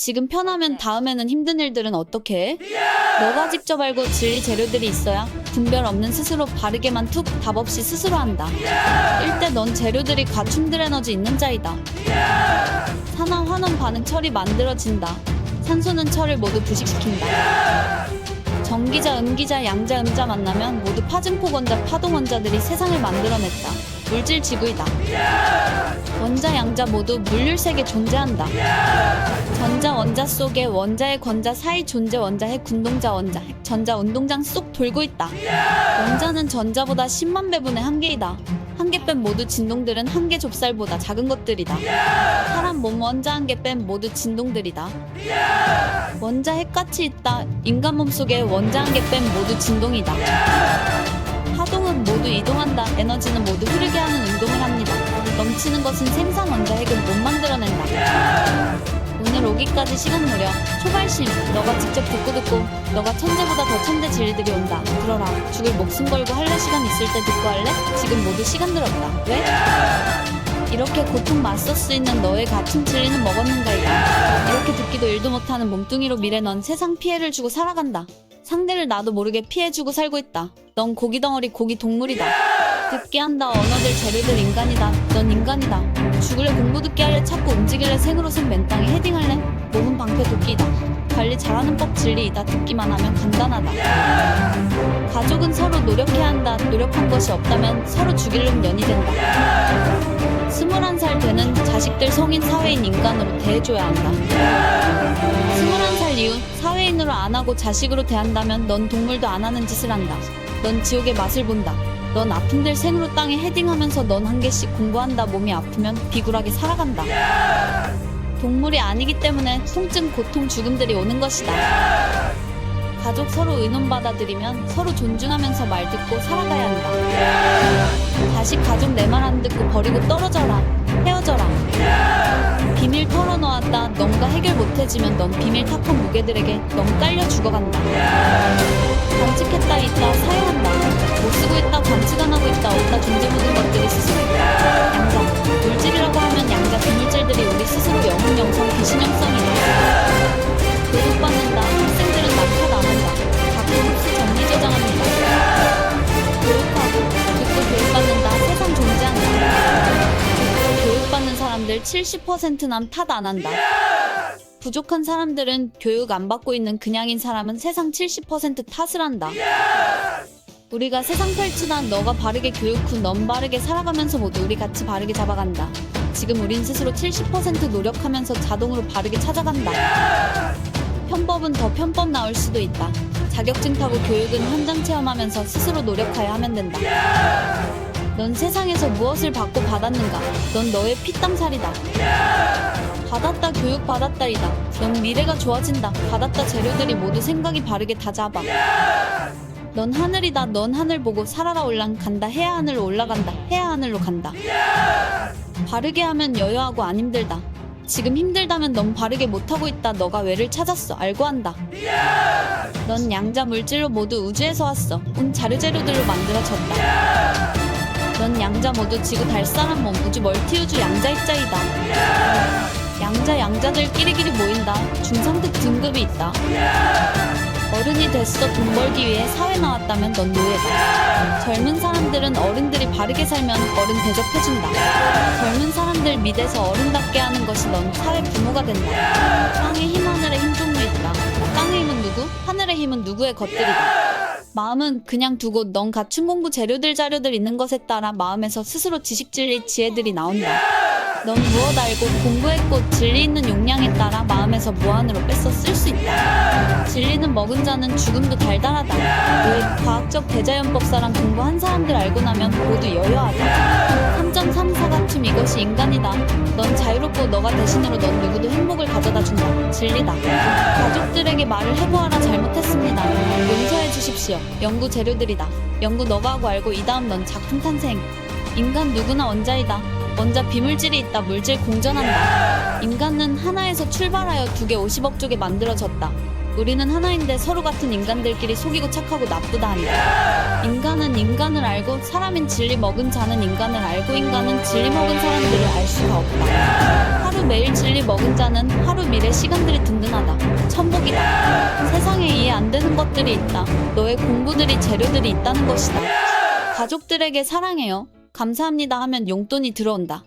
지금 편하면 다음에는 힘든 일들은 어떻게 해? 너가 직접 알고 진리 재료들이 있어야 분별 없는 스스로 바르게만 툭 답 없이 스스로 한다. 일대 넌 재료들이 과충들 에너지 있는 자이다. 산화 환원 반응 철이 만들어진다. 산소는 철을 모두 부식시킨다. 전기자, 음기자, 양자, 음자 만나면 모두 파증폭 원자, 파동 원자들이 세상을 만들어냈다. 물질 지구이다. 원자, 양자 모두 물률 세계 존재한다. 전자, 원자 속에 원자의 권자 사이 존재 원자, 핵 군동자 원자, 핵 전자 운동장 쏙 돌고 있다. 원자는 전자보다 10만 배분의 한 개이다. 한 개 뺀 모두 진동들은 한 개 좁쌀보다 작은 것들이다. 사람 몸 원자 한 개 뺀 모두 진동들이다. 원자 핵같이 있다. 인간 몸 속에 원자 한 개 뺀 모두 진동이다. 파동은 모두 이동한다. 에너지는 모두 흐르게 하는 운동을 합니다. 넘치는 것은 생산 원자 핵은 못 만들어낸다. 오늘 오기까지 시간 무려 초발심 너가 직접 듣고 듣고 너가 천재보다 더 천재 진리들이 온다. 들어라. 죽을 목숨 걸고 할래 시간 있을 때 듣고 할래? 지금 모두 시간 들었다. 왜? 이렇게 고통 맞설 수 있는 너의 같은 진리는 먹었는가이다 이렇게 듣기도 일도 못하는 몸뚱이로 미래 넌 세상 피해를 주고 살아간다. 상대를 나도 모르게 피해주고 살고 있다. 넌 고기 덩어리 고기 동물이다. 듣게 한다. 언어들 재료들 인간이다. 넌 인간이다 죽을래? 공부 듣게 할래? 찾고 움직일래? 생으로 생 맨 땅에 헤딩할래? 몸은 방패 도끼이다. 관리 잘하는 법 진리이다. 듣기만 하면 간단하다. 가족은 서로 노력해야 한다. 노력한 것이 없다면 서로 죽일 놈 년이 된다. 스물한 살 되는 자식들 성인 사회인 인간으로 대해줘야 한다. 스물한 살 이후 사회인으로 안 하고 자식으로 대한다면 넌 동물도 안 하는 짓을 한다. 넌 지옥의 맛을 본다 넌 아픈들 생으로 땅에 헤딩하면서 넌 한 개씩 공부한다. 몸이 아프면 비굴하게 살아간다. 동물이 아니기 때문에 통증 고통 죽음들이 오는 것이다. 가족 서로 의논 받아들이면 서로 존중하면서 말 듣고 살아가야 한다. 자식 가족 내 말 안 듣고 버리고 떨어져라. 헤어져라. 비밀 털어놓았다. 넌가 해결 못해지면 넌 비밀 탁한 무게들에게 넌 깔려 죽어간다. 관측했다 있다 사람들 70%남 탓안 한다 부족한 사람들은 교육 안 받고 있는 그냥인 사람은 세상 70% 탓을 한다. 우리가 세상 펼치다 너가 바르게 교육 후 넌 바르게 살아가면서 모두 우리 같이 바르게 잡아간다. 지금 우린 스스로 70% 노력하면서 자동으로 바르게 찾아간다. 편법은 더 편법 나올 수도 있다. 자격증 타고 교육은 현장 체험하면서 스스로 노력하여 하면 된다. 넌 세상에서 무엇을 받고 받았는가? 넌 너의 피땀살이다. 받았다 교육 받았다이다. 넌 미래가 좋아진다. 받았다 재료들이 모두 생각이 바르게 다 잡아. 넌 하늘이다. 넌 하늘 보고 살아라 올랑 간다. 해야 하늘로 올라간다. 해야 하늘로 간다. 바르게 하면 여유하고 안 힘들다. 지금 힘들다면 넌 바르게 못하고 있다. 너가 왜를 찾았어. 알고 한다. 넌 양자 물질로 모두 우주에서 왔어. 온 자료 재료들로 만들어졌다. 넌 양자 모두 지구 달 사람 몸 우주 멀티우주 양자 입자이다. 양자 양자들 끼리끼리 모인다. 중상급 등급이 있다. 어른이 됐어 돈 벌기 위해 사회 나왔다면 넌 노예다. 젊은 사람들은 어른들이 바르게 살면 어른 대접해준다. 젊은 사람들 밑에서 어른답게 하는 것이 넌 사회 부모가 된다. 땅의 힘 하늘의 힘 종류 있다. 땅의 힘은 누구? 하늘의 힘은 누구의 것들이다. 마음은 그냥 두고 넌 갖춘 공부 재료들 자료들 있는 것에 따라 마음에서 스스로 지식 진리 지혜들이 나온다. 넌 무엇 알고 공부했고 진리 있는 용량에 따라 마음에서 무한으로 뺏어 쓸 수 있다. 진리는 먹은 자는 죽음도 달달하다. 왜 과학적 대자연법사랑 공부한 사람들 알고 나면 모두 여여하다. 3.34 갖춤 이것이 인간이다. 넌 자유롭고 너가 대신으로 넌 누구도 행복을 가져다 준다. 진리다. 가족들에게 말을 해보아라 잘못했습니다. 용서해 주십시오. 연구 재료들이다. 연구 너가 하고 알고 이 다음 넌 작품 탄생. 인간 누구나 원자이다. 원자 비물질이 있다. 물질 공전한다. 인간은 하나에서 출발하여 두 개 50억 쪽에 만들어졌다. 우리는 하나인데 서로 같은 인간들끼리 속이고 착하고 나쁘다 한다. 인간은 인간을 알고 사람인 진리 먹은 자는 인간을 알고 인간은 진리 먹은 사람들을 알 수가 없다. 하루 매일 진리 먹은 자는 하루 미래 시간들이 든든하다. 천복이다. 세상에 이해 안 되는 것들이 있다. 너의 공부들이 재료들이 있다는 것이다. 가족들에게 사랑해요. 감사합니다 하면 용돈이 들어온다.